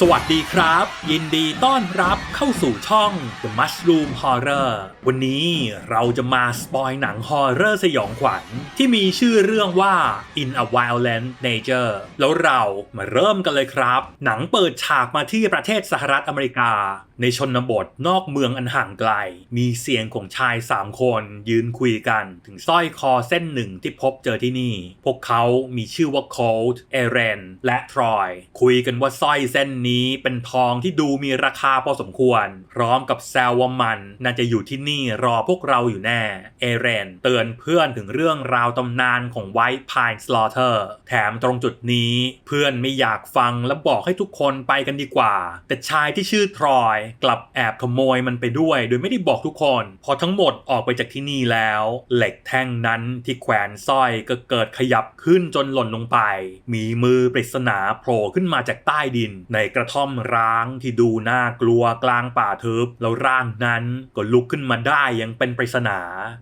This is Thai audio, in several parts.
สวัสดีครับ ยินดีต้อนรับเข้าสู่ช่อง The Mushroom Horror วันนี้เราจะมาสปอยหนังฮอร์เรอร์สยองขวัญที่มีชื่อเรื่องว่า In a Violent Nature แล้วเรามาเริ่มกันเลยครับ หนังเปิดฉากมาที่ประเทศสหรัฐอเมริกา ในชนบทนอกเมืองอันห่างไกล มีเสียงของชาย3คนยืนคุยกัน ถึงสร้อยคอเส้นหนึ่งที่พบเจอที่นี่ พวกเขามีชื่อว่าโคลด์เอเรนและทรอย คุยกันว่าสร้อยเส้นนี้เป็นทองที่ดูมีราคาพอสมควร พร้อมกับแซวว่ามันน่าจะอยู่ที่นี่รอพวกเราอยู่แน่ เอเรนเตือนเพื่อนถึงเรื่องราวตำนานของไวท์พายสลอเตอร์แถมตรงจุดนี้เพื่อนไม่อยากฟังและบอกให้ทุกคนไปกันดีกว่า แต่ชายที่ชื่อทรอยกลับแอบขโมยมันไปด้วย โดยไม่ได้บอกทุกคน พอทั้งหมดออกไปจากที่นี่แล้ว เหล็กแท่งนั้นที่แขวนสร้อยก็เกิดขยับขึ้นจนหล่นลงไป มีมือปริศนาโผล่ขึ้นมาจากใต้ดิน ในกระท่อมร้างที่ดูน่ากลัวกลางป่าทึบแล้วร่างนั้นก็ลุกขึ้นมาได้อยังเป็นปริศนา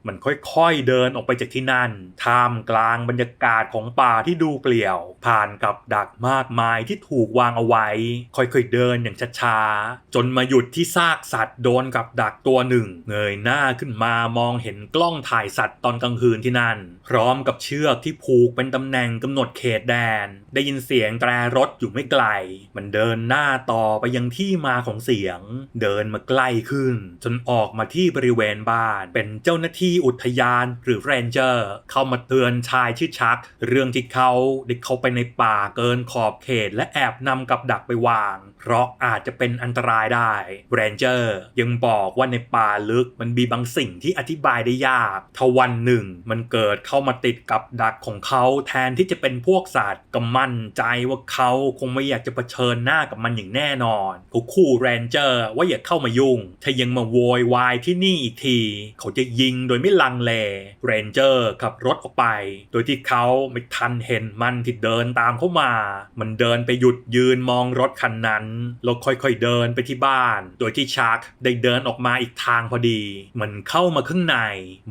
มันค่อยๆเดินออกไปจากที่นั่นท่ามกลางบรรยากาศของป่าที่ดูเปลี่ยว ผ่านกับดักมากมายที่ถูกวางเอาไว้ ค่อยๆเดินอย่างช้าๆจนมาหยุุดที่ซากสัตว์โดนกับดักตัวหนึ่ง เงยหน้าขึ้นมามองเห็นกล้องถ่ายสัตว์ตอนกลางคืนที่นั่น พร้อมกับเชือกที่ผูกเป็นตำแหน่งกำหนดเขตแดน ได้ยินเสียงแตรรถอยู่ไม่ไกล มันเดินหน้าต่อไปยังที่มาของเสียง เดินมาใกล้ขึ้น จนออกมาที่บริเวณบ้าน เป็นเจ้าหน้าที่อุทยานหรือเรนเจอร์ เข้ามาเตือนชายชื่อชัก เรื่องที่เขาได้เข้าไปในป่าเกินขอบเขตและแอบนำกับดักไปวาง เพราะอาจจะเป็นอันตรายได้เรนเจอร์ยังบอกว่าในป่าลึกมันมีบางสิ่งที่อธิบายได้ยากทวันหนึ่ง มันเกิดเข้ามาติดกับดักของเขาแทนที่จะเป็นพวกสัตว์ก็มั่นใจว่าเขาคงไม่อยากจะเผชิญหน้ากับมันอย่างแน่นอนเขาคู่เรนเจอร์ว่าอย่าเข้ามายุ่ง ถ้ายังมาโวยวายที่นี่อีกที เขาจะยิงโดยไม่ลังเลเรนเจอร์ขับรถออกไป โดยที่เขาไม่ทันเห็นมันที่เดินตามเข้ามา มันเดินไปหยุดยืนมองรถคันนั้นแล้วค่อยๆเดินไปที่บ้านโดยที่ชาร์กได้เดินออกมาอีกทางพอดี มันเข้ามาข้างใน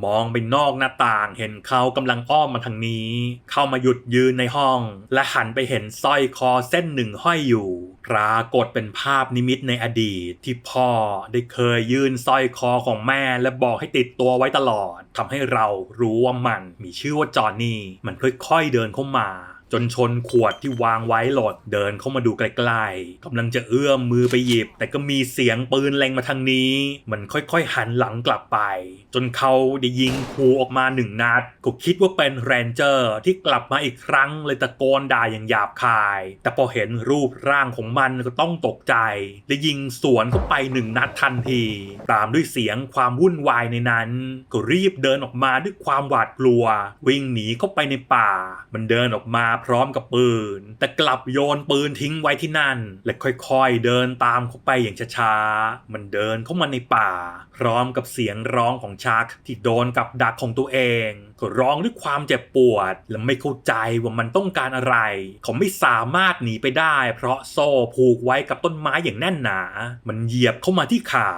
มองไปนอกหน้าต่าง เห็นเขากำลังอ้อมมาทางนี้ เข้ามาหยุดยืนในห้อง และหันไปเห็นสร้อยคอเส้นหนึ่งห้อยอยู่ ปรากฏเป็นภาพนิมิตในอดีต ที่พ่อได้เคยยื่นสร้อยคอของแม่ และบอกให้ติดตัวไว้ตลอดทำให้เรารู้ว่ามันมีชื่อว่าจอห์นนี่ มันค่อยๆเดินเข้ามา จนชนขวดที่วางไว้หลอดเดินเข้ามาดูใกล้ๆกำลังจะเอื้อมมือไปหยิบ แต่ก็มีเสียงปืนเล็งมาทางนี้ มันค่อยๆหันหลังกลับไป จนเขาได้ยิงคูออกมาหนึ่งนัดก็คิดว่าเป็นแรนเจอร์ที่กลับมาอีกครั้งเลยตะโกนด่าอย่างหยาบคาย แต่พอเห็นรูปร่างของมันก็ต้องตกใจและยิงสวนเข้าไปหนึ่งนัดทันที ตามด้วยเสียงความวุ่นวายในนั้น ก็รีบเดินออกมาด้วยความหวาดกลัว วิ่งหนีเข้าไปในป่า มันเดินออกมาพร้อมกับปืน แต่กลับโยนปืนทิ้งไว้ที่นั่น และค่อยๆเดินตามเข้าไปอย่างช้าๆมันเดินเข้ามาในป่า พร้อมกับเสียงร้องของชักที่โดนกับดักของตัวเองก็ร้องด้วยความเจ็บปวด และไม่เข้าใจว่ามันต้องการอะไร เขาไม่สามารถหนีไปได้ เพราะโซ่ผูกไว้กับต้นไม้อย่างแน่นหนา มันเหยียบเข้ามาที่ขา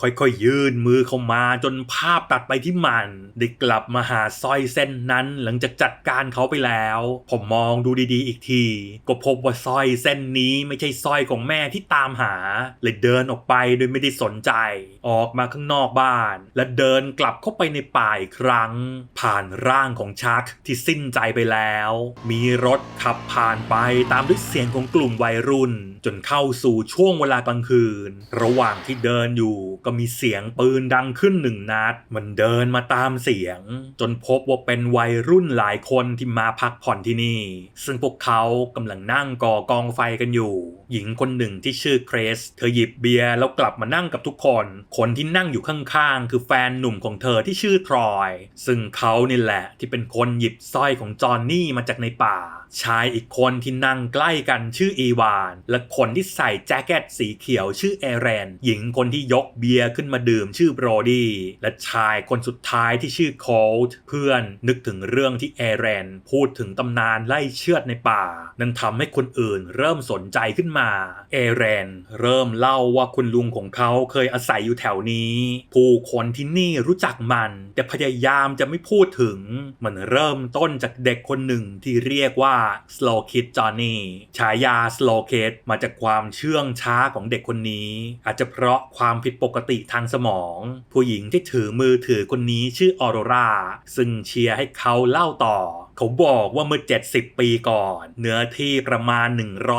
ค่อยๆยื่นมือเข้ามาจนภาพตัดไปที่มันได้กลับมาหาสร้อยเส้นนั้นหลังจากจัดการเขาไปแล้ว ผมมองดูดีๆอีกที ก็พบว่าสร้อยเส้นนี้ไม่ใช่สร้อยของแม่ที่ตามหาเลยเดินออกไปโดยไม่ได้สนใจ ออกมาข้างนอกบ้าน และเดินกลับเข้าไปในป่าอีกครั้ง ผ่านร่างของชักที่สิ้นใจไปแล้ว มีรถขับผ่านไปตามด้วยเสียงของกลุ่มวัยรุ่น จนเข้าสู่ช่วงเวลากลางคืน ระหว่างที่เดินอยู่ก็มีเสียงปืนดังขึ้นหนึ่งนัด มันเดินมาตามเสียง จนพบว่าเป็นวัยรุ่นหลายคนที่มาพักผ่อนที่นี่ ซึ่งพวกเขากำลังนั่งก่อกองไฟกันอยู่ หญิงคนหนึ่งที่ชื่อเครส เธอหยิบเบียร์แล้วกลับมานั่งกับทุกคน คนที่นั่งอยู่ข้างๆ คือแฟนหนุ่มของเธอที่ชื่อทรอย ซึ่งเขานี่แหละ ที่เป็นคนหยิบสร้อยของจอห์นนี่มาจากในป่า ชายอีกคนที่นั่งใกล้กันชื่ออีวาน และคนที่ใส่แจ็คเก็ตสีเขียวชื่อเอเรน หญิงคนที่ยกเบียร์ขึ้นมาดื่มชื่อโบรดี้ และชายคนสุดท้ายที่ชื่อโคลด์เพื่อนนึกถึงเรื่องที่เอเรน พูดถึงตำนานไล่เชือดในป่า นั่นทำให้คนอื่นเริ่มสนใจขึ้นมา เอเรน เริ่มเล่าว่าคุณลุงของเขาเคยอาศัยอยู่แถวนี้ ผู้คนที่นี่รู้จักมัน แต่พยายามจะไม่พูดถึง มันเริ่มต้นจากเด็กคนหนึ่งที่เรียกว่า Slow Kid Johnny ฉายา Slow Kid มาจากความเชื่องช้าของเด็กคนนี้ อาจจะเพราะความผิดปกติทางสมอง ผู้หญิงที่ถือมือถือคนนี้ชื่อออโรราซึ่งเชียร์ให้เขาเล่าต่อ เขาบอกว่าเมื่อ 70 ปีก่อน เนื้อที่ประมาณ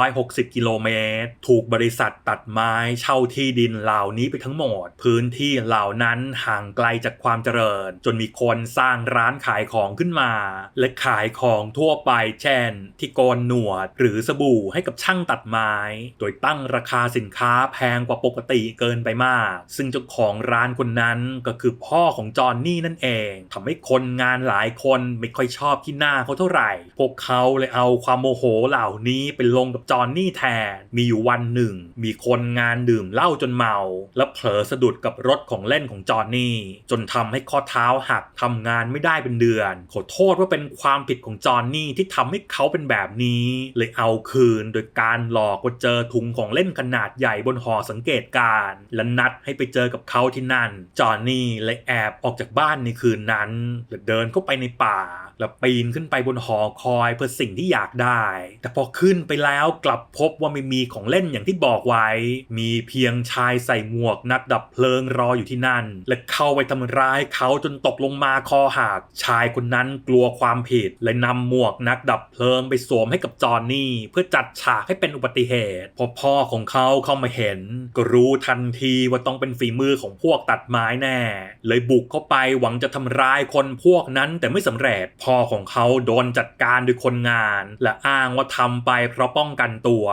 160 กิโลเมตร ถูกบริษัทตัดไม้เช่าที่ดินเหล่านี้ไปทั้งหมด พื้นที่เหล่านั้นห่างไกลจากความเจริญ จนมีคนสร้างร้านขายของขึ้นมา และขายของทั่วไปเช่น ที่โกนหนวดหรือสบู่ให้กับช่างตัดไม้ โดยตั้งราคาสินค้าแพงกว่าปกติเกินไปมาก ซึ่งเจ้าของร้านคนนั้นก็คือพ่อของจอห์นนี่นั่นเองทำให้คนงานหลายคนไม่ค่อยชอบที่หน้าเขาเท่าไหร่ พวกเขาเลยเอาความโมโหเหล่านี้ไปลงกับจอห์นนี่แทน มีอยู่วันหนึ่ง มีคนงานดื่มเหล้าจนเมา แล้วเผลอสะดุดกับรถของเล่นของจอห์นนี่ จนทำให้ข้อเท้าหักทำงานไม่ได้เป็นเดือน ขอโทษว่าเป็นความผิดของจอห์นนี่ที่ทำให้เขาเป็นแบบนี้ เลยเอาคืนโดยการหลอกว่าเจอถุงของเล่นขนาดใหญ่บนหอสังเกตการณ์และนัดให้ไปเจอกับเขาที่นั่น จอห์นนี่เลยแอบออกจากบ้านในคืนนั้นและเดินเข้าไปในป่าแล้วปีนขึ้นไปบนหอคอยเพื่อสิ่งที่อยากได้ แต่พอขึ้นไปแล้วกลับพบว่าไม่มีของเล่นอย่างที่บอกไว้ มีเพียงชายใส่หมวกนักดับเพลิงรออยู่ที่นั่น และเข้าไปทำร้ายเขาจนตกลงมาคอหักชายคนนั้นกลัวความผิดและนำหมวกนักดับเพลิงไปสวมให้กับจอห์นนี่ เพื่อจัดฉากให้เป็นอุบัติเหตุ พอพ่อของเขาเข้ามาเห็น ก็รู้ทันทีว่าต้องเป็นฝีมือของพวกตัดไม้แน่ เลยบุกเข้าไปหวังจะทำร้ายคนพวกนั้นแต่ไม่สำเร็จพ่ออของเขาโดนจัดการโดยคนงาน และอ้างว่าทำไปเพราะป้องกันตัว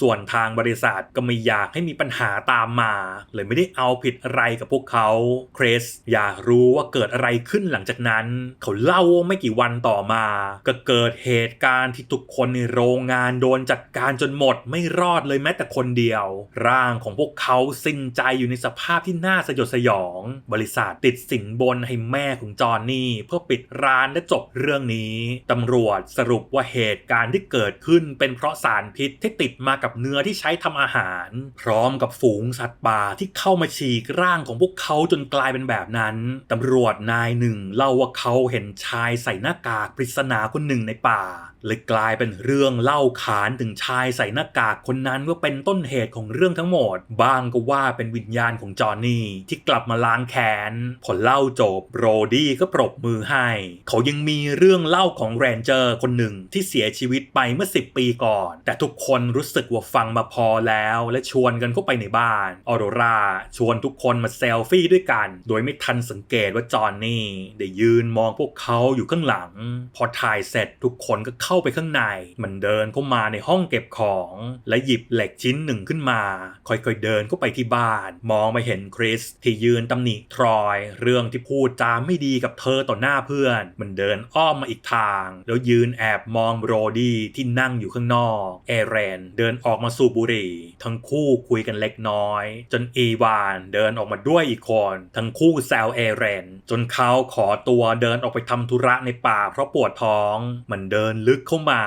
ส่วนทางบริษัทก็ไม่อยากให้มีปัญหาตามมา เลยไม่ได้เอาผิดอะไรกับพวกเขาคริสอยากรู้ว่าเกิดอะไรขึ้นหลังจากนั้น เขาเล่าว่าไม่กี่วันต่อมา ก็เกิดเหตุการณ์ที่ทุกคนในโรงงานโดนจัดการจนหมดไม่รอดเลยแม้แต่คนเดียว ร่างของพวกเขาสิ้นใจอยู่ในสภาพที่น่าสยดสยอง บริษัทติดสินบนให้แม่ของจอห์นนี่ เพื่อปิดร้านและจบเรื่องนี้ตำรวจสรุปว่าเหตุการณ์ที่เกิดขึ้นเป็นเพราะสารพิษที่ติดมากับเนื้อที่ใช้ทำอาหาร พร้อมกับฝูงสัตว์ป่าที่เข้ามาฉีกร่างของพวกเขาจนกลายเป็นแบบนั้นตำรวจนายหนึ่งเล่าว่าเขาเห็นชายใส่หน้ากากปริศนาคนหนึ่งในป่าเลยกลายเป็นเรื่องเล่าขานถึงชายใส่หน้ากากคนนั้นว่าเป็นต้นเหตุของเรื่องทั้งหมด บ้างก็ว่าเป็นวิญญาณของจอห์นนี่ที่กลับมาล้างแค้นพอเล่าจบโรดี้ก็ปรบมือให้ เขายังมีเรื่องเล่าของแรนเจอร์คนหนึ่งที่เสียชีวิตไปเมื่อ 10 ปีก่อน แต่ทุกคนรู้สึกว่าฟังมาพอแล้ว และชวนกันเข้าไปในบ้านออโรราชวนทุกคนมาเซลฟี่ด้วยกัน โดยไม่ทันสังเกตว่าจอห์นนี่ได้ยืนมองพวกเขาอยู่ข้างหลัง พอถ่ายเสร็จทุกคนก็เข้าไปข้างใน มันเดินเข้ามาในห้องเก็บของ และหยิบเหล็กชิ้นหนึ่งขึ้นมา ค่อยๆเดินเข้าไปที่บ้าน มองมาเห็นคริสที่ยืนตำหนิทรอย เรื่องที่พูดจาไม่ดีกับเธอต่อหน้าเพื่อน มันเดินออมมาอีกทาง แล้วยืนแอบมองโรดี้ที่นั่งอยู่ข้างนอกเอเรนเดินออกมาสูบบุหรี่ ทั้งคู่คุยกันเล็กน้อย จนอีวานเดินออกมาด้วยอีกคน ทั้งคู่แซวเอเรนจนเขาขอตัวเดินออกไปทำธุระในป่าเพราะปวดท้อง มันเดินลึกเข้ามา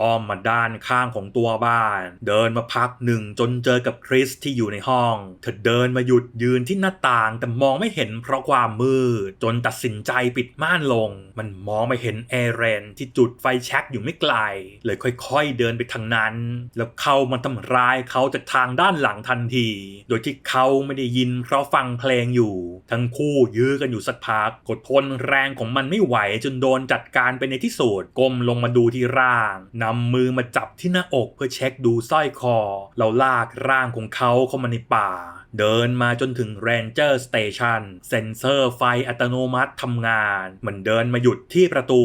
อ้อมมาด้านข้างของตัวบ้าน เดินมาพักหนึ่งจนเจอกับคริสที่อยู่ในห้อง เธอเดินมาหยุดยืนที่หน้าต่างแต่มองไม่เห็นเพราะความมืดจนตัดสินใจปิดม่านลง มันมองไม่เห็นเอเรนที่จุดไฟแช็กอยู่ไม่ไกล เลยค่อยๆเดินไปทางนั้น แล้วเข้ามาทำร้ายเขาจากทางด้านหลังทันที โดยที่เขาไม่ได้ยินเพราะฟังเพลงอยู่ ทั้งคู่ยื้อกันอยู่สักพัก กดทนแรงของมันไม่ไหวจนโดนจัดการไปในที่สุดก้มลงมาดูที่ร่างนำมือมาจับที่หน้าอกเพื่อเช็คดูสร้อยคอแล้วลากร่างของเขาเข้ามาในป่า เดินมาจนถึง Ranger Station เซ็นเซอร์ไฟอัตโนมัติทำงานมันเดินมาหยุดที่ประตู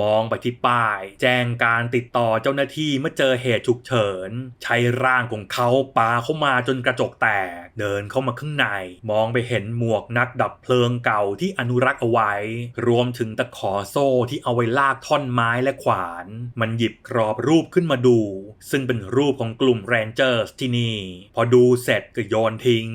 มองไปที่ป้าย แจ้งการติดต่อเจ้าหน้าที่เมื่อเจอเหตุฉุกเฉิน ใช้ร่างของเขาปาเข้ามาจนกระจกแตกเดินเข้ามาข้างใน มองไปเห็นหมวกนักดับเพลิงเก่าที่อนุรักษ์เอาไว้ รวมถึงตะขอโซ่ที่เอาไว้ลากท่อนไม้และขวาน มันหยิบกรอบรูปขึ้นมาดู ซึ่งเป็นรูปของกลุ่ม Rangers ที่นี่ พอดูเสร็จก็โยนทิ้ง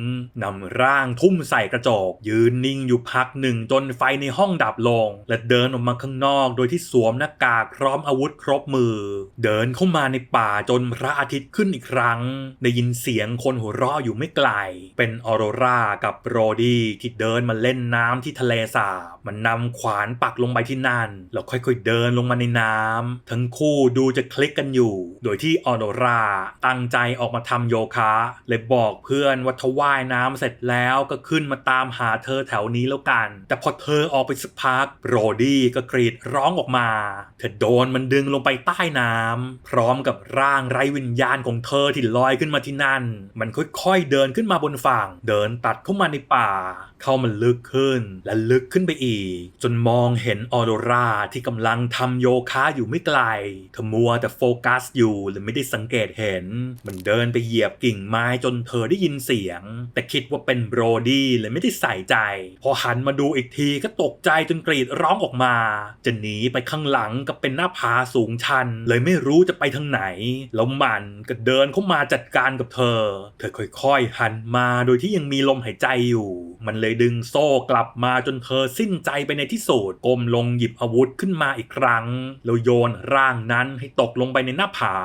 นำร่างทุ่มใส่กระจก ยืนนิ่งอยู่พักหนึ่งจนไฟในห้องดับลง และเดินออกมาข้างนอกโดยที่สวมหน้ากากพร้อมอาวุธครบมือ เดินเข้ามาในป่าจนพระอาทิตย์ขึ้นอีกครั้ง ได้ยินเสียงคนหัวเราะอยู่ไม่ไกลเป็นออโรรากับโรดี้ที่เดินมาเล่นน้ำที่ทะเลสาบ มันนำขวานปักลงไปที่นั่น แล้วค่อยๆเดินลงมาในน้ำทั้งคู่ดูจะคลิกกันอยู่ โดยที่ออโรราตั้งใจออกมาทำโยคะเลยบอกเพื่อนว่าถ้าว่ายน้ำเสร็จแล้วก็ขึ้นมาตามหาเธอแถวนี้แล้วกัน แต่พอเธอออกไปสักพักโรดี้ก็กรีดร้องออกมา เธอโดนมันดึงลงไปใต้น้ำพร้อมกับร่างไร้วิญญาณของเธอที่ลอยขึ้นมาที่นั่น มันค่อยๆเดินขึ้นมาบนฝั่ง เดินตัดเข้ามาในป่า เข้ามันลึกขึ้น และลึกขึ้นไปอีก จนมองเห็นออโรราที่กำลังทำโยคะอยู่ไม่ไกลเธอมัวแต่โฟกัสอยู่เลยไม่ได้สังเกตเห็น มันเดินไปเหยียบกิ่งไม้จนเธอได้ยินเสียง แต่คิดว่าเป็นโบรดี้เลยไม่ได้ใส่ใจ พอหันมาดูอีกทีก็ตกใจจนกรีดร้องออกมา จะหนีไปข้างหลังก็เป็นหน้าผาสูงชัน เลยไม่รู้จะไปทางไหน แล้วมันก็เดินเข้ามาจัดการกับเธอ เธอค่อยๆหันมาโดยที่ยังมีลมหายใจอยู่ มันเลยดึงโซ่กลับมาจนเธอสิ้นใจไปในที่สุดก้มลงหยิบอาวุธขึ้นมาอีกครั้ง แล้วโยนร่างนั้นให้ตกลงไปในหน้าผา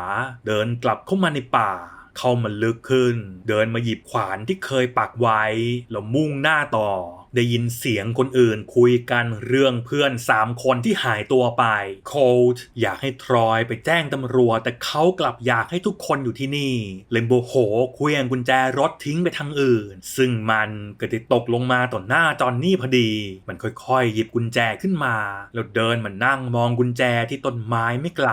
เดินกลับเข้ามาในป่าเข้ามาลึกขึ้น เดินมาหยิบขวานที่เคยปักไว้แล้วมุ่งหน้าต่อ ได้ยินเสียงคนอื่นคุยกันเรื่องเพื่อนสามคนที่หายตัวไป โคลด์อยากให้ทรอยไปแจ้งตำรวจ แต่เขากลับอยากให้ทุกคนอยู่ที่นี่ เลมโบโหเควียงกุญแจรถทิ้งไปทางอื่น ซึ่งมันก็ได้ตกลงมาต่อหน้าจอนนี่พอดี มันค่อยๆ หยิบกุญแจขึ้นมา แล้วเดินมานั่งมองกุญแจที่ต้นไม้ไม่ไกล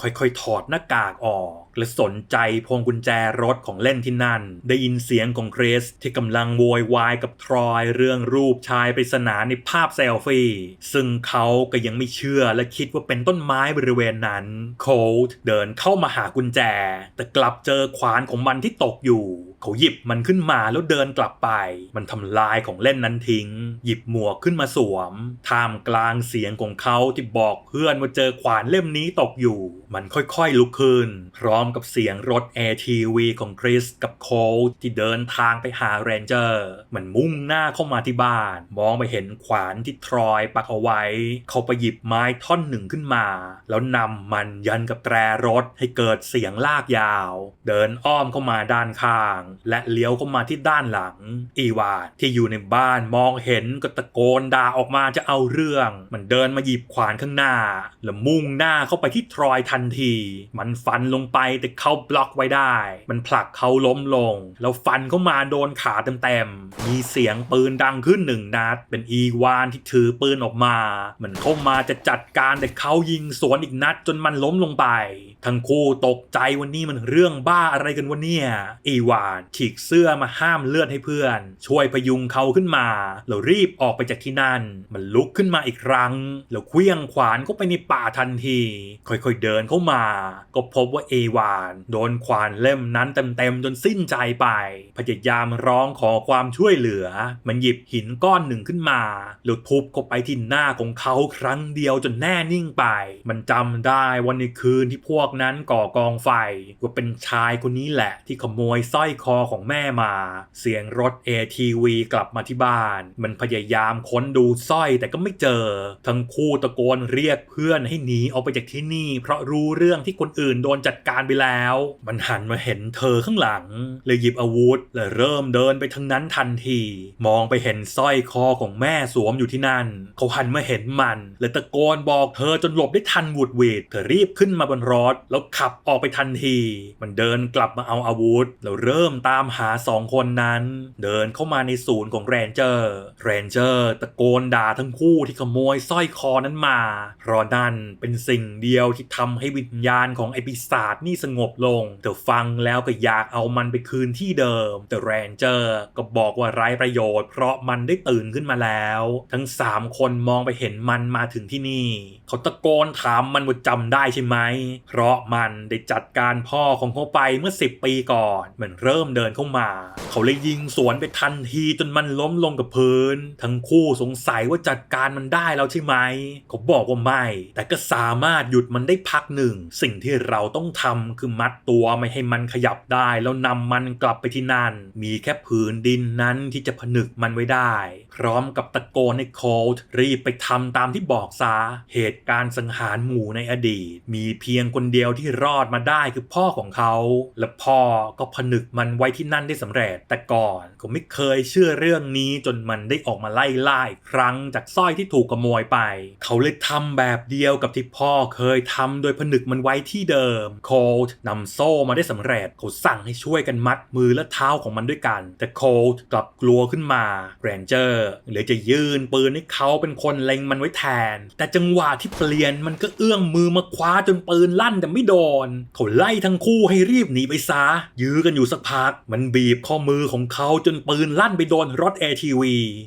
ค่อยๆ ถอดหน้ากากออก และสนใจพวงกุญแจรถของเล่นที่นั่น ได้ยินเสียงของคริสที่กำลังโวยวายกับทรอยเรื่องรูรูปชายปริศนาในภาพเซลฟี่ ซึ่งเขาก็ยังไม่เชื่อและคิดว่าเป็นต้นไม้บริเวณนั้น โคลด์เดินเข้ามาหากุญแจ แต่กลับเจอขวานของมันที่ตกอยู่ เขาหยิบมันขึ้นมาแล้วเดินกลับไป มันทำลายของเล่นนั้นทิ้ง หยิบหมวกขึ้นมาสวมท่ามกลางเสียงของเขาที่บอกเพื่อนว่าเจอขวานเล่มนี้ตกอยู่ มันค่อยๆลุกขึ้น พร้อมกับเสียงรถ ATV ของคริสกับโคลที่เดินทางไปหาเรนเจอร์ มันมุ่งหน้าเข้ามาที่บ้าน มองไปเห็นขวานที่ทรอยปักเอาไว้ เขาไปหยิบไม้ท่อนหนึ่งขึ้นมา แล้วนำมันยันกับแตรรถให้เกิดเสียงลากยาว เดินอ้อมเข้ามาด้านข้างและเลี้ยวเข้ามาที่ด้านหลัง อีวาดที่อยู่ในบ้านมองเห็นก็ตะโกนด่าออกมาจะเอาเรื่อง มันเดินมาหยิบขวานข้างหน้า แล้วมุ่งหน้าเข้าไปที่ทรอยทันที มันฟันลงไปแต่เขาบล็อกไว้ได้ มันผลักเขาล้มลง แล้วฟันเข้ามาโดนขาเต็มๆมีเสียงปืนดังขึ้นหนึ่งนัด เป็นอีวานที่ถือปืนออกมา มันเข้ามาจะจัดการแต่เขายิงสวนอีกนัดจนมันล้มลงไป ทั้งคู่ตกใจวันนี้มันเรื่องบ้าอะไรกันวะเนี่ย อีวานฉีกเสื้อมาห้ามเลือดให้เพื่อน ช่วยพยุงเขาขึ้นมาแล้วรีบออกไปจากที่นั่น มันลุกขึ้นมาอีกครั้งแล้วเคลี้ยงขวานเข้าไปในป่าทันที ค่อยๆเดินเข้ามา ก็พบว่าเอวาน โดนขวานเล่มนั้นเต็มๆจนสิ้นใจไป พยายามร้องขอความช่วยเหลือ มันหยิบหินก้อนหนึ่งขึ้นมาแล้วทุบเข้าไปที่หน้าของเขาครั้งเดียวจนแน่นิ่งไป มันจำได้วันในคืนที่พวกนั้นก่อกองไฟว่าเป็นชายคนนี้แหละที่ขโมยสร้อยคอของแม่มา เสียงรถ ATV กลับมาที่บ้าน มันพยายามค้นดูสร้อยแต่ก็ไม่เจอ ทั้งคู่ตะโกนเรียกเพื่อนให้หนีออกไปจากที่นี่ เพราะรู้เรื่องที่คนอื่นโดนจัดการไปแล้ว มันหันมาเห็นเธอข้างหลังเลยหยิบอาวุธและเริ่มเดินไปทางนั้นทันที มองไปเห็นสร้อยคอของแม่สวมอยู่ที่นั่น เขาหันมาเห็นมันเลยตะโกนบอกเธอจนหลบได้ทันหวุดหวิดเธอรีบขึ้นมาบนรถแล้วขับออกไปทันที มันเดินกลับมาเอาอาวุธแล้วเริ่มตามหาสองคนนั้น เดินเข้ามาในศูนย์ของแรนเจอร์แรนเจอร์ตะโกนด่าทั้งคู่ที่ขโมยสร้อยคอนั้นมา เพราะนั่นเป็นสิ่งเดียวที่ทำให้วิญญาณของไอปีศาจนี่สงบลงเธอฟังแล้วก็อยากเอามันไปคืนที่เดิม แต่แรนเจอร์ก็บอกว่าไร้ประโยชน์ เพราะมันได้ตื่นขึ้นมาแล้ว ทั้งสามคนมองไปเห็นมันมาถึงที่นี่ เขาตะโกนถามมันว่าจำได้ใช่ไหม เพราะมันได้จัดการพ่อของเขาไปเมื่อ 10 ปีก่อน มันเริ่มเดินเข้ามา เขาเลยยิงสวนไปทันทีจนมันล้มลงกับพื้น ทั้งคู่สงสัยว่าจัดการมันได้แล้วใช่ไหมเขาบอกว่าไม่ แต่ก็สามารถหยุดมันได้พักหนึ่ง สิ่งที่เราต้องทำคือมัดตัวไม่ให้มันขยับได้ แล้วนำมันกลับไปที่นั่น มีแค่ผืนดินนั้นที่จะผนึกมันไว้ได้ พร้อมกับตะโกนให้โคลด์รีบไปทำตามที่บอกซาเหตุการณ์สังหารหมู่ในอดีต มีเพียงคนเดียวที่รอดมาได้คือพ่อของเขา และพ่อก็ผนึกมันไว้ที่นั่นได้สำเร็จ แต่ก่อนก็ไม่เคยเชื่อเรื่องนี้จนมันได้ออกมาไล่ล่าอีกครั้งจากสร้อยที่ถูกขโมยไป เขาเลยทำแบบเดียวกับที่พ่อเคยทำโดยผนึกมันไว้ที่เดิม โคลด์นำโซ่มาได้สำเร็จ เขาสั่งให้ช่วยกันมัดมือและเท้าของมันด้วยกัน แต่โคลด์กลับกลัวขึ้นมาแรนเจอร์เลยจะยื่นปืนให้เขาเป็นคนเล็งมันไว้แทน แต่จังหวะที่เปลี่ยนมันก็เอื้อมมือมาคว้าจนปืนลั่นแต่ไม่โดน เขาไล่ทั้งคู่ให้รีบหนีไปซะยื้อกันอยู่สักพักมันบีบข้อมือของเขาจนปืนลั่นไปโดนรถ ATV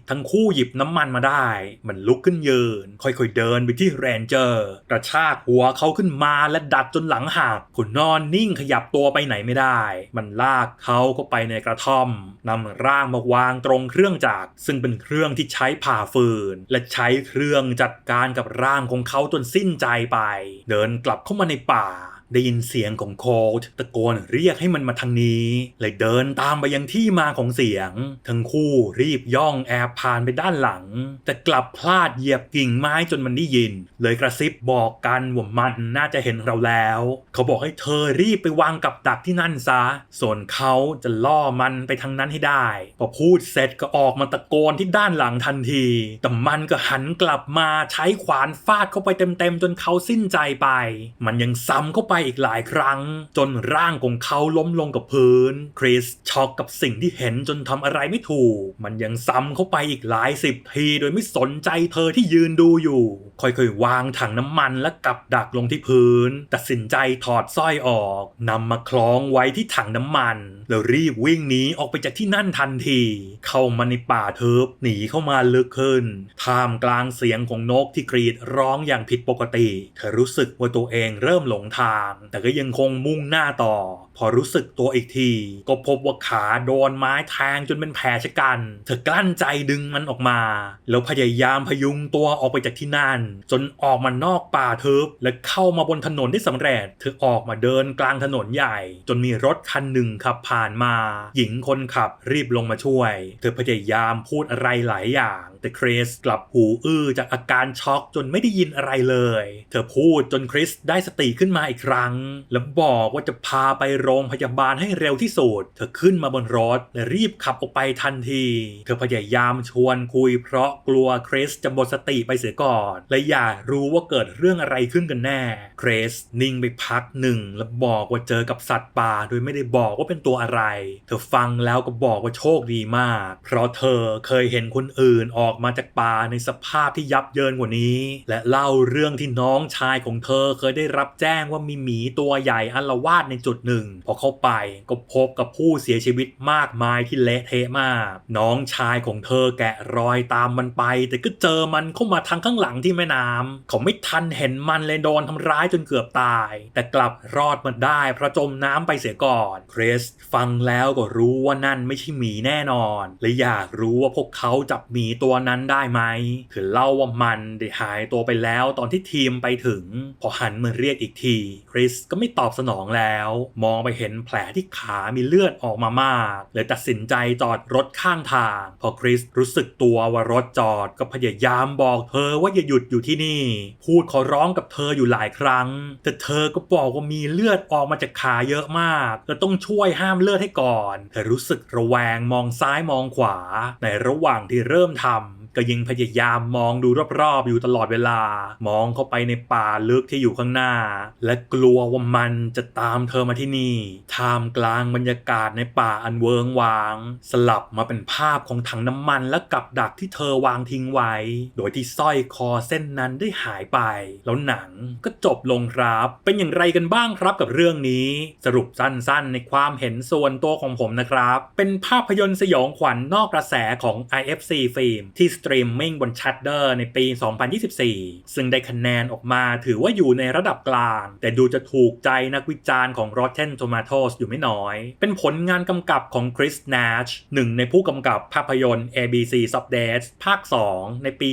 ทั้งคู่หยิบน้ำมันมาได้ มันลุกขึ้นยืน ค่อยๆเดินไปที่แรนเจอร์กระชากหัวเขาขึ้นมาและดัดจนหลังหักเขานอนนิ่งขยับตัวไปไหนไม่ได้ มันลากเขาเข้าไปในกระท่อมนำร่างมาวางตรงเครื่องจักรซึ่งเป็นเครื่องที่ใช้ผ่าฟืน และใช้เครื่องจัดการกับร่างของเขาจนสิ้นใจไป เดินกลับเข้ามาในป่า ได้ยินเสียงของโคลด์ตะโกนเรียกให้มันมาทางนี้ เลยเดินตามไปยังที่มาของเสียง ทั้งคู่รีบย่องแอบผ่านไปด้านหลัง แต่กลับพลาดเหยียบกิ่งไม้จนมันได้ยิน เลยกระซิบบอกกันว่ามันน่าจะเห็นเราแล้ว เขาบอกให้เธอรีบไปวางกับดักที่นั่นซะ ส่วนเขาจะล่อมันไปทางนั้นให้ได้ พอพูดเสร็จก็ออกมาตะโกนที่ด้านหลังทันที แต่มันก็หันกลับมาใช้ขวานฟาดเข้าไปเต็มๆจนเขาสิ้นใจไป มันยังซ้ำเข้าไปอีกหลายครั้ง จนร่างของเขาล้มลงกับพื้น คริสช็อกกับสิ่งที่เห็นจนทำอะไรไม่ถูก มันยังซ้ำเข้าไปอีกหลายสิบทีโดยไม่สนใจเธอที่ยืนดูอยู่ ค่อยๆ วางถังน้ำมันและกับดักลงที่พื้น ตัดสินใจถอดสร้อยออกนำมาคล้องไว้ที่ถังน้ำมัน แล้วรีบวิ่งหนีออกไปจากที่นั่นทันที เข้ามาในป่าเทิบหนีเข้ามาลึกขึ้นท่ามกลางเสียงของนกที่กรีดร้องอย่างผิดปกติ เธอรู้สึกว่าตัวเองเริ่มหลงทางแต่ก็ยังคงมุ่งหน้าต่อ พอรู้สึกตัวอีกที ก็พบว่าขาโดนไม้แทงจนเป็นแผลชะกัน เธอกลั้นใจดึงมันออกมา แล้วพยายามพยุงตัวออกไปจากที่นั่น จนออกมานอกป่าทึบและเข้ามาบนถนนได้สำเร็จ เธอออกมาเดินกลางถนนใหญ่ จนมีรถคันหนึ่งขับผ่านมา หญิงคนขับรีบลงมาช่วย เธอพยายามพูดอะไรหลายอย่าง แต่คริสกลับหูอื้อจากอาการช็อกจนไม่ได้ยินอะไรเลย เธอพูดจนคริสได้สติขึ้นมาอีกครั้งแล้วบอกว่าจะพาไปโรงพยาบาลให้เร็วที่สุด เธอขึ้นมาบนรถและรีบขับออกไปทันที เธอพยายามชวนคุยเพราะกลัวคริสจะหมดสติไปเสียก่อน และอยากรู้ว่าเกิดเรื่องอะไรขึ้นกันแน่ คริสนิ่งไปพักหนึ่งแล้วบอกว่าเจอกับสัตว์ป่าโดยไม่ได้บอกว่าเป็นตัวอะไร เธอฟังแล้วก็บอกว่าโชคดีมาก เพราะเธอเคยเห็นคนอื่นออกมาจากป่าในสภาพที่ยับเยินกว่านี้ และเล่าเรื่องที่น้องชายของเธอเคยได้รับแจ้งว่ามีหมีตัวใหญ่อัลวาดในจุดหนึ่ง พอเข้าไปก็พบกับผู้เสียชีวิตมากมายที่เละเทะมาก น้องชายของเธอแกะรอยตามมันไป แต่ก็เจอมันเข้ามาทางข้างหลังที่แม่น้ำเขาไม่ทันเห็นมันเลยโดนทำร้ายจนเกือบตาย แต่กลับรอดมาได้เพราะจมน้ำไปเสียก่อนคริสฟังแล้วก็รู้ว่านั่นไม่ใช่หมีแน่นอนและอยากรู้ว่าพวกเขาจับหมีตัวนั้นได้ไหมเธอเล่าว่ามันได้หายตัวไปแล้วตอนที่ทีมไปถึง พอหันมาเรียกอีกทีคริสก็ไม่ตอบสนองแล้ว มองไปเห็นแผลที่ขามีเลือดออกมามากเลยตัดสินใจจอดรถข้างทาง พอคริสรู้สึกตัวว่ารถจอดก็พยายามบอกเธอว่าอย่าหยุดอยู่ที่นี่ พูดขอร้องกับเธออยู่หลายครั้ง แต่เธอก็บอกว่ามีเลือดออกมาจากขาเยอะมากเธอต้องช่วยห้ามเลือดให้ก่อน เธอรู้สึกระแวงมองซ้ายมองขวา ในระหว่างที่เริ่มทำ ก็ยังพยายามมองดูรอบๆอยู่ตลอดเวลา มองเข้าไปในป่าลึกที่อยู่ข้างหน้า และกลัวว่ามันจะตามเธอมาที่นี่ ท่ามกลางบรรยากาศในป่าอันเวิงวาง สลับมาเป็นภาพของถังน้ำมันและกับดักที่เธอวางทิ้งไว้ โดยที่สร้อยคอเส้นนั้นได้หายไป แล้วหนังก็จบลงครับ เป็นอย่างไรกันบ้างครับกับเรื่องนี้ สรุปสั้นๆ ในความเห็นส่วนตัวของผมนะครับ เป็นภาพยนตร์สยองขวัญนนอกกระแสของ IFC ฟิล์มที่สตรีมมิ่งบนชัดเดอร์ในปี 2024 ซึ่งได้คะแนนออกมาถือว่าอยู่ในระดับกลาง แต่ดูจะถูกใจนักวิจารณ์ของ Rotten Tomatoes อยู่ไม่น้อย เป็นผลงานกำกับของ Chris Nash หนึ่งในผู้กำกับภาพยนตร์ ABC s o f d a y s ภาค 2 ในปี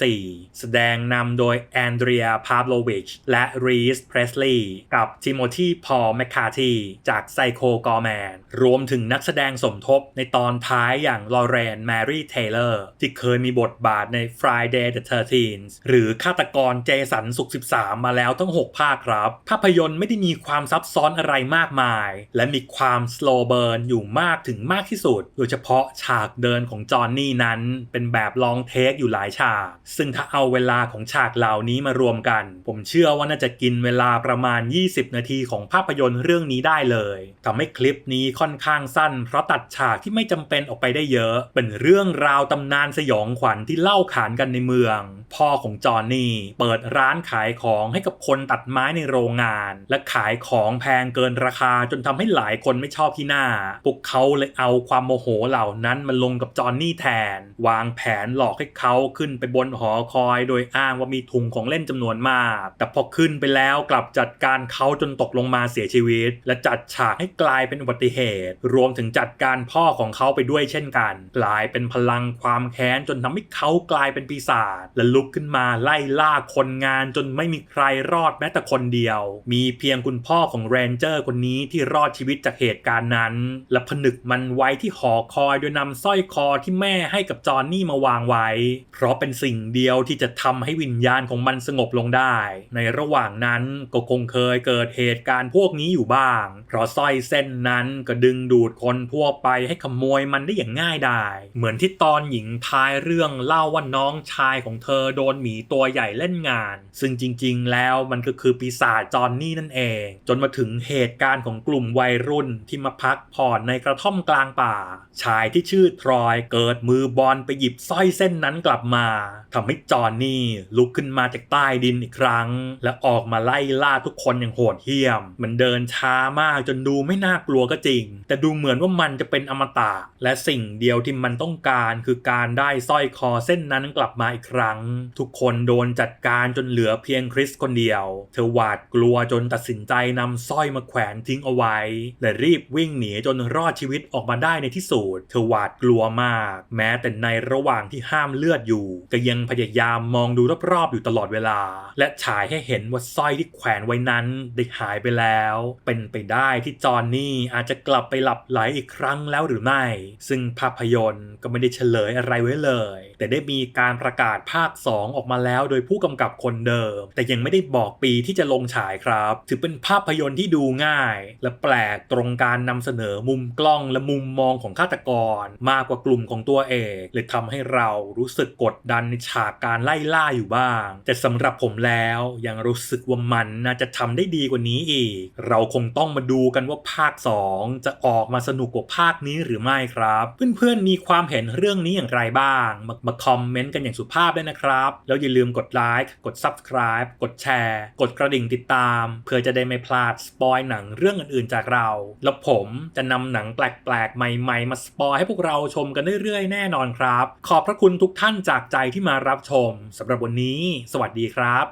2014 แสดงนำโดยแอนเดรียพา v โลวิชและ Reese Presley กับทิโมธีพอลแมคคาทีจากไซโคกอร์แมน รวมถึงนักแสดงสมทบในตอนท้ายอย่างลอเรนแมรี่เทเลอร์ที่เคยมีบทบาทใน Friday the 13th หรือฆาตกรเจสันสุข 13 มาแล้วทั้ง 6 ภาคครับ ภาพยนตร์ไม่ได้มีความซับซ้อนอะไรมากมาย และมีความ slow burn อยู่มากถึงมากที่สุด โดยเฉพาะฉากเดินของจอห์นนี่นั้น เป็นแบบลองเทคอยู่หลายฉาก ซึ่งถ้าเอาเวลาของฉากเหล่านี้มารวมกัน ผมเชื่อว่าน่าจะกินเวลาประมาณ 20 นาทีของภาพยนตร์เรื่องนี้ได้เลยทำให้คลิปนี้ค่อนข้างสั้น เพราะตัดฉากที่ไม่จำเป็นออกไปได้เยอะ เป็นเรื่องราวตำนานสยองขวัญที่เล่าขานกันในเมือง พ่อของจอห์นนี่เปิดร้านขายของให้กับคนตัดไม้ในโรงงาน และขายของแพงเกินราคาจนทำให้หลายคนไม่ชอบที่หน้า พวกเขาเลยเอาความโมโหเหล่านั้นมาลงกับจอห์นนี่แทน วางแผนหลอกให้เขาขึ้นไปบนหอคอย โดยอ้างว่ามีถุงของเล่นจำนวนมาก แต่พอขึ้นไปแล้วกลับจัดการเขาจนตกลงมาเสียชีวิต และจัดฉากให้กลายเป็นอุบัติเหตุ รวมถึงจัดการพ่อของเขาไปด้วยเช่นกัน กลายเป็นพลังความแค้นจนทำให้เขากลายเป็นปีศาจและลุกขึ้นมาไล่ล่าคนงานจนไม่มีใครรอดแม้แต่คนเดียว มีเพียงคุณพ่อของเรนเจอร์คนนี้ที่รอดชีวิตจากเหตุการณ์นั้น และผนึกมันไว้ที่หอคอยโดยนำสร้อยคอที่แม่ให้กับจอห์นนี่มาวางไว้ เพราะเป็นสิ่งเดียวที่จะทำให้วิญญาณของมันสงบลงได้ ในระหว่างนั้นก็คงเคยเกิดเหตุการณ์พวกนี้อยู่บ้าง เพราะสร้อยเส้นนั้นก็ดึงดูดคนทั่วไปให้ขโมยมันได้อย่างง่ายดาย เหมือนที่ตอนหญิงทายเรื่องเล่าว่าน้องชายของเธอโดนหมีตัวใหญ่เล่นงาน ซึ่งจริงๆ แล้วมันก็คือปีศาจจอนนี่นั่นเอง จนมาถึงเหตุการณ์ของกลุ่มวัยรุ่นที่มาพักผ่อนในกระท่อมกลางป่า ชายที่ชื่อทรอยเกิดมือบอลไปหยิบสร้อยเส้นนั้นกลับมาทำให้จอนนี่ลุกขึ้นมาจากใต้ดินอีกครั้ง และออกมาไล่ล่าทุกคนอย่างโหดเหี้ยม มันเดินช้ามากจนดูไม่น่ากลัวก็จริง แต่ดูเหมือนว่ามันจะเป็นอมตะและสิ่งเดียวที่มันต้องการคือการได้สร้อย้อยคอเส้นนั้นกลับมาอีกครั้ง ทุกคนโดนจัดการจนเหลือเพียงคริสคนเดียว เธอหวาดกลัวจนตัดสินใจนำสร้อยมาแขวนทิ้งเอาไว้ และรีบวิ่งหนีจนรอดชีวิตออกมาได้ในที่สุดเธอหวาดกลัวมาก แม้แต่ในระหว่างที่ห้ามเลือดอยู่ ก็ยังพยายามมองดูรอบๆอยู่ตลอดเวลา และฉายให้เห็นว่าสร้อยที่แขวนไว้นั้นได้หายไปแล้ว เป็นไปได้ที่จอห์นนี่อาจจะกลับไปหลับไหลอีกครั้งแล้วหรือไม่ ซึ่งภาพยนตร์ก็ไม่ได้เฉลยอะไรไว้เลยแต่ได้มีการประกาศภาค 2 ออกมาแล้ว โดยผู้กำกับคนเดิม แต่ยังไม่ได้บอกปีที่จะลงฉายครับ ถือเป็นภาพยนตร์ที่ดูง่าย และแปลกตรงการนำเสนอมุมกล้องและมุมมองของฆาตกร มากกว่ากลุ่มของตัวเอกเลยทำให้เรารู้สึกกดดันในฉากการไล่ล่าอยู่บ้าง แต่สำหรับผมแล้วยังรู้สึกว่ามันน่าจะทำได้ดีกว่านี้อีก เราคงต้องมาดูกันว่าภาค 2 จะออกมาสนุกกว่าภาคนี้หรือไม่ครับ เพื่อนๆมีความเห็นเรื่องนี้อย่างไรบ้างมามาคอมเมนต์กันอย่างสุภาพด้วยนะครับ แล้วอย่าลืมกดไลค์กด Subscribe กดแชร์ กดกระดิ่งติดตาม เพื่อจะได้ไม่พลาดสปอยหนังเรื่องอื่นๆจากเรา แล้วผมจะนำหนังแปลกๆ ใหม่ๆ มาสปอยให้พวกเราชมกันเรื่อยๆ แน่นอนครับ ขอบพระคุณทุกท่านจากใจที่มารับชมสำหรับวันนี้ สวัสดีครับ